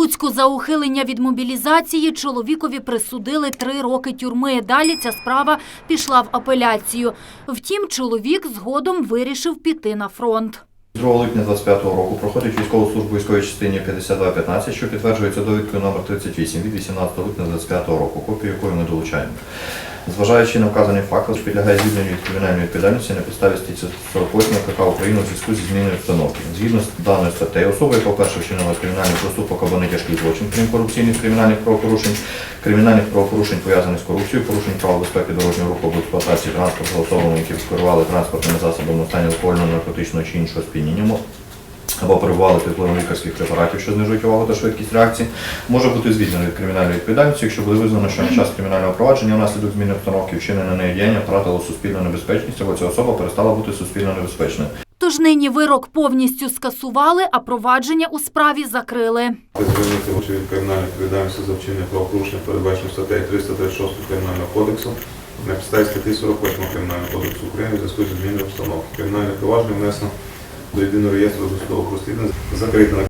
Луцьку за ухилення від мобілізації чоловікові присудили три роки тюрми. Далі ця справа пішла в апеляцію. Втім, чоловік згодом вирішив піти на фронт. 2 липня 25 року проходить військову службу у військовій частині 5215, що підтверджується довідкою номер 38 від 18 липня 25 року, копію якої ми долучаємо. Зважаючи на вказаний факт, підлягає звільненню від кримінальної відповідальності на підставі статті 48 КК України у зв'язку зі зміною обстановки. Згідно з даною статтею, особа, яка вперше вчинила кримінальний проступок або нетяжкий злочин, крім корупційних кримінальних правопорушень, кримінальних правопорушень пов'язаних з корупцією, порушень правил безпеки дорожнього руху або експлуатації транспорту особами, які керували транспортними засобами у стані алкогольного, наркотичного чи іншого сп'яніння, або перебували під впливом лікарських препаратів, що знижують увагу та швидкість реакції, може бути звільнено від кримінальної відповідальності, якщо буде визнано, що на час кримінального провадження внаслідок зміни обстановки вчинене нею діяння втратило суспільну небезпечність, або ця особа перестала бути суспільно небезпечною. Тож нині вирок повністю скасували, а провадження у справі закрили. Звільнити лише від кримінальної відповідальності за вчинення правопорушення, передбачено статтею 336 Кримінального кодексу, на підставі статті 48 Кримінального кодексу України зв'язку зі зміною обстановки. Кримінальне провадження внесено до єдиного реєстру досудових розслідувань, закрита на